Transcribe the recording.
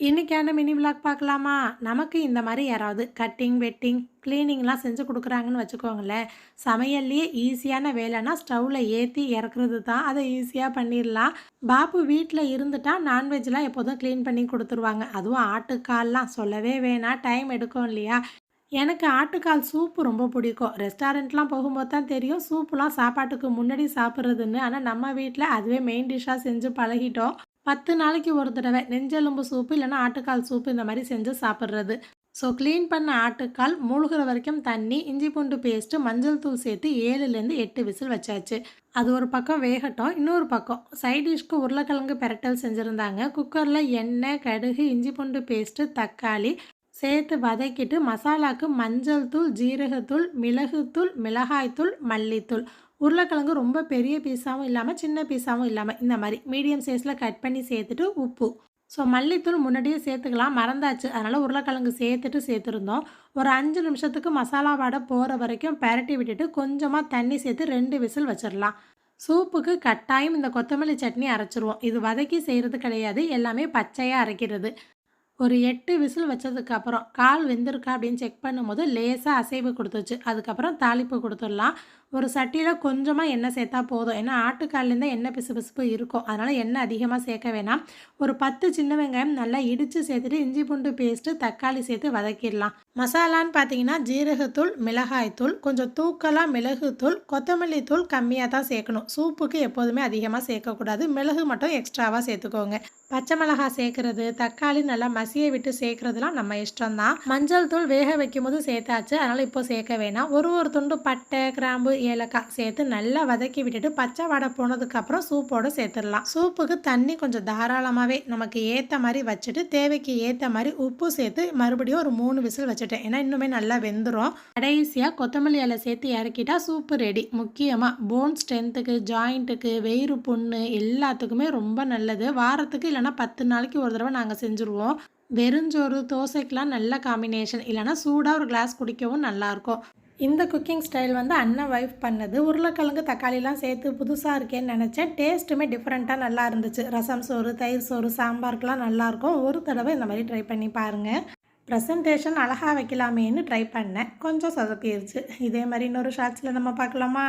இன்றைக்கான mini vlog பார்க்கலாமா? நமக்கு இந்த மாதிரி யாராவது கட்டிங் வெட்டிங் க்ளீனிங்லாம் செஞ்சு கொடுக்குறாங்கன்னு வச்சுக்கோங்களேன். சமையல்லையே ஈஸியான வேலைன்னா ஸ்டவ்வில் ஏற்றி இறக்குறது தான். அதை ஈஸியாக பண்ணிடலாம். பாபு வீட்டில் இருந்துட்டால் நான்வெஜ்லாம் எப்போதும் க்ளீன் பண்ணி கொடுத்துருவாங்க. அதுவும் ஆட்டுக்கால்லாம் சொல்லவே வேணாம். டைம் எடுக்கும் இல்லையா? எனக்கு ஆட்டுக்கால் சூப்பு ரொம்ப பிடிக்கும். ரெஸ்டாரண்ட்லாம் போகும்போது தான் தெரியும். சூப்புலாம் சாப்பாட்டுக்கு முன்னாடி சாப்பிட்றதுன்னு. ஆனால் நம்ம வீட்டில் அதுவே மெயின் டிஷ்ஷாக செஞ்சு பழகிட்டோம். பத்து நாளைக்கு ஒரு தடவை நெஞ்செலும்பு சூப்பு இல்லைன்னா ஆட்டுக்கால் சூப்பு இந்த மாதிரி செஞ்சு சாப்பிட்றது. ஸோ க்ளீன் பண்ண ஆட்டுக்கால் மூழ்கிற வரைக்கும் தண்ணி இஞ்சி பூண்டு பேஸ்ட்டு மஞ்சள் தூள் சேர்த்து ஏழுலேருந்து எட்டு விசில் வச்சாச்சு. அது ஒரு பக்கம் வேகட்டும் இன்னொரு பக்கம். சைட் டிஷ்க்கு உருளைக்கிழங்கு பெரட்டல் செஞ்சுருந்தாங்க. குக்கரில் எண்ணெய் கடுகு இஞ்சி பூண்டு பேஸ்ட்டு தக்காளி சேர்த்து வதக்கிட்டு மசாலாவுக்கு மஞ்சள் தூள் ஜீரகத்தூள் மிளகுத்தூள் மிளகாய்த்தூள் மல்லித்தூள். உருளைக்கிழங்கு ரொம்ப பெரிய பீஸாகவும் இல்லாமல் சின்ன பீஸாகவும் இல்லாமல் இந்த மாதிரி மீடியம் சைஸில் கட் பண்ணி சேர்த்துட்டு உப்பு. ஸோ மல்லித்தூள் முன்னாடியே சேர்த்துக்கலாம். மறந்தாச்சு. அதனால் உருளைக்கிழங்கு சேர்த்துட்டு சேர்த்துருந்தோம். ஒரு அஞ்சு நிமிஷத்துக்கு மசாலா வடை போகிற வரைக்கும் பரட்டி விட்டுட்டு கொஞ்சமாக தண்ணி சேர்த்து ரெண்டு விசில் வச்சிடலாம் சூப்புக்கு கட்டாயம் இந்த கொத்தமல்லி சட்னி அரைச்சிருவோம். இது வதக்கி செய்கிறது கிடையாது. எல்லாமே பச்சையாக அரைக்கிறது. ஒரு எட்டு விசில் வச்சதுக்கப்புறம் கால் வெந்திருக்கா அப்படின்னு செக் பண்ணும்போது லேசாக அசைவு கொடுத்துச்சு. அதுக்கப்புறம் தாளிப்பு கொடுத்துடலாம். ஒரு சட்டியில் கொஞ்சமாக எண்ணெய் சேர்த்தா போதும். ஏன்னா ஆட்டுக்கால்லேருந்து எண்ணெய் பிசு பிசுப்பு இருக்கும். அதனால் எண்ணெய் அதிகமாக சேர்க்க வேணாம். ஒரு பத்து சின்ன வெங்காயம் நல்லா இடித்து சேர்த்துட்டு இஞ்சி பூண்டு பேஸ்ட்டு தக்காளி சேர்த்து வதக்கிடலாம். மசாலான்னு பார்த்தீங்கன்னா ஜீரகத்தூள் மிளகாய்த்தூள் கொஞ்சம் தூக்கலாக மிளகுத்தூள் கொத்தமல்லி தூள் கம்மியாக தான் சேர்க்கணும். சூப்புக்கு எப்போதுமே அதிகமாக சேர்க்கக்கூடாது. மிளகு மட்டும் எக்ஸ்ட்ராவாக சேர்த்துக்கோங்க. பச்சை மிளகாய் சேர்க்குறது தக்காளி நல்லா மசிய விட்டு சேர்க்குறதுலாம் நம்ம இஷ்டம் தான் மஞ்சள் தூள் வேக வைக்கும் போது சேர்த்தாச்சு. அதனால் இப்போ சேர்க்க வேணாம். ஒரு ஒரு துண்டு பட்டை கிராம்பு ஏலக்காய் சேர்த்து நல்லா வதக்கி விட்டுட்டு பச்சை வடை போனதுக்கப்புறம் சூப்போடு சேர்த்துடலாம். சூப்புக்கு தண்ணி கொஞ்சம் தாராளமாகவே நமக்கு ஏற்ற மாதிரி வச்சுட்டு தேவைக்கு ஏற்ற மாதிரி உப்பு சேர்த்து மறுபடியும் ஒரு மூணு விசில் வச்சுட்டேன் ஏன்னா இன்னுமே நல்லா வெந்துடும் கடைசியாக கொத்தமல்லி இலை சேர்த்து இறக்கிட்டா சூப்பு ரெடி முக்கியமாக போன் ஸ்ட்ரென்த்துக்கு ஜாயிண்ட்டுக்கு வெயிறு புண்ணு எல்லாத்துக்குமே ரொம்ப நல்லது. வாரத்துக்கு இல்லைனா பத்து நாளைக்கு ஒரு தடவை நாங்கள் செஞ்சுருவோம். வெறுஞ்சோறு தோசைக்கெலாம் நல்ல காம்பினேஷன் இல்லைனா சூடாக ஒரு கிளாஸ் குடிக்கவும் நல்லாயிருக்கும். இந்த குக்கிங் ஸ்டைல் வந்து அண்ணன் ஒய்ஃப் பண்ணது. உருளைக்கிழங்கு தக்காளிலாம் சேர்த்து புதுசாக இருக்கேன்னு நினச்சேன். டேஸ்ட்டுமே டிஃப்ரெண்ட்டாக நல்லா இருந்துச்சு. ரசம் சோறு தயிர் சோறு சாம்பாருக்கெலாம் நல்லாயிருக்கும். ஒரு தடவை இந்த மாதிரி ட்ரை பண்ணி பாருங்கள் ப்ரெசன்டேஷன் அழகாக வைக்கலாமேன்னு ட்ரை பண்ணேன். கொஞ்சம் சொதப்பிடுச்சு இதே மாதிரி இன்னொரு ஷார்ட்ஸில் நம்ம பார்க்கலாமா?